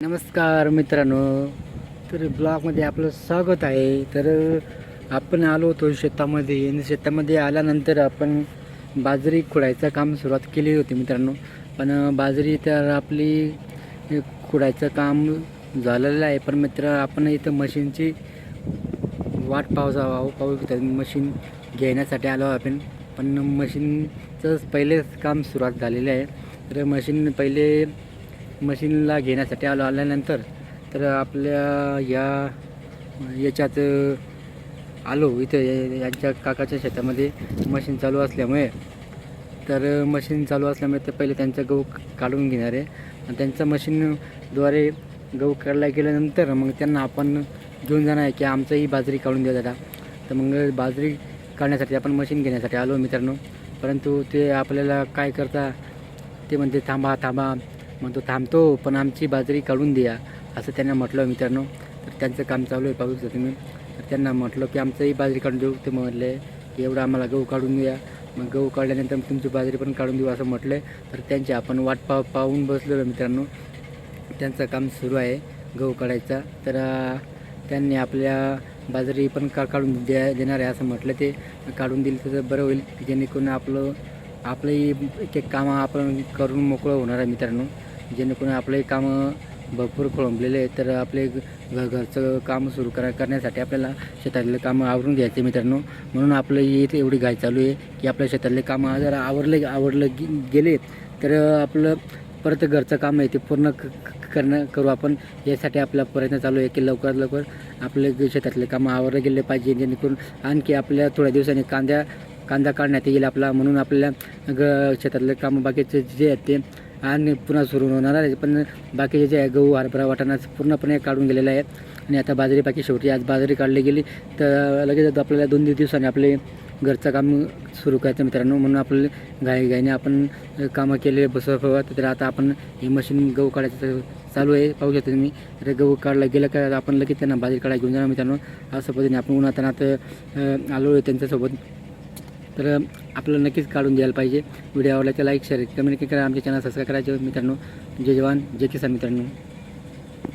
नमस्कार मित्रांनो तर ब्लॉगमध्ये आपलं स्वागत आहे. तर आपण आलो होतो शेतामध्ये आणि शेतामध्ये आल्यानंतर आपण बाजरी खुडायचं काम सुरुवात केली होती मित्रांनो. पण बाजरी तर आपली खोडायचं काम झालेलं आहे. पण मित्र आपण इथं मशीनची वाट पावसा पाहू शकतो मशीन घेण्यासाठी आलो आपण. पण मशीनचं पहिलेच काम सुरुवात झालेलं आहे. तर मशीन पहिले मशीनला घेण्यासाठी आलो आल्यानंतर तर आपल्या या याच्यात आलो इथं यांच्या काकाच्या शेतामध्ये. मशीन चालू असल्यामुळे तर मशीन चालू असल्यामुळे ते पहिले त्यांचं गहू काढून घेणार आहे. आणि त्यांचं मशीनद्वारे गहू काढला गेल्यानंतर मग त्यांना आपण घेऊन जाणार आहे की आमचंही बाजरी काढून द्या दादा. तर मग बाजरी काढण्यासाठी आपण मशीन घेण्यासाठी आलो मित्रांनो. परंतु ते आपल्याला काय करता ते म्हणते थांबा थांबा मग तो थांबतो पण आमची बाजरी काढून द्या असं त्यांना म्हटलं मित्रांनो. तर त्यांचं काम चालू आहे पाहू तुम्ही. तर त्यांना म्हटलं की आमचंही बाजरी काढून देऊ. ते म्हटले की एवढं आम्हाला गहू काढून द्या. मग गहू काढल्यानंतर तुमची बाजरी पण काढून देऊ असं म्हटलं. तर त्यांची आपण वाट पा पाहून बसलो मित्रांनो. त्यांचं काम सुरू आहे गहू काढायचा. तर त्यांनी आपल्या बाजरी पण का काढून द्या देणार आहे असं म्हटलं ते. काढून दिली तर बरं होईल जेणेकरून आपलं आपलंही एक एक कामं आपण करून मोकळं होणार आहे मित्रांनो. जेणेकरून आपले कामं भरपूर खोळंबलेले आहेत. तर आपले घ घरचं काम सुरू करा करण्यासाठी आपल्याला शेतातले कामं आवरून घ्यायचे मित्रांनो. म्हणून आपलं इथे एवढी घाई चालू आहे की आपल्या शेतातले कामं जर आवरले आवडलं गे गेले तर आपलं परत घरचं काम आहे ते पूर्ण क करणं करू आपण. यासाठी आपला प्रयत्न चालू आहे की लवकरात लवकर आपले शेतातले कामं आवरले गेले पाहिजे जेणेकरून आणखी आपल्या थोड्या दिवसांनी कांद्या कांदा काढण्यात येईल आपला. म्हणून आपल्या ग शेतातले कामं बाकीचे जे आहेत ते आणि पुन्हा सुरू होणार आहे. पण बाकीचे जे आहे गहू हरभरा वाटाणा पूर्णपणे काढून गेलेले आहे. आणि आता बाजरी बाकी शेवटी आज बाजरी काढली गेली. तर लगेच आपल्याला दोन दिवसांनी आपले घरचं काम सुरू करायचं मित्रांनो. म्हणून आपल्याला घाई घाईने आपण कामं केले बसवा तर आता आपण हे मशीन गहू काढायचं चालू आहे. पाहू शकता तुम्ही. तर गहू काढला गेलं का आपण लगेच त्यांना बाजरी काढायला घेऊन जाणार मित्रांनो. असं पद्धतीने आपण उन्हातानात अं, आलो आहे त्यांच्यासोबत. तर आपल्याला नक्कीच काढून द्यायला पाहिजे. व्हिडिओ आवडला तर लाईक शेअर कमेंट करा. आमच्या चॅनल सबस्क्राईब करायचे मित्रांनो. जय जवान. जय किसान मित्रांनो.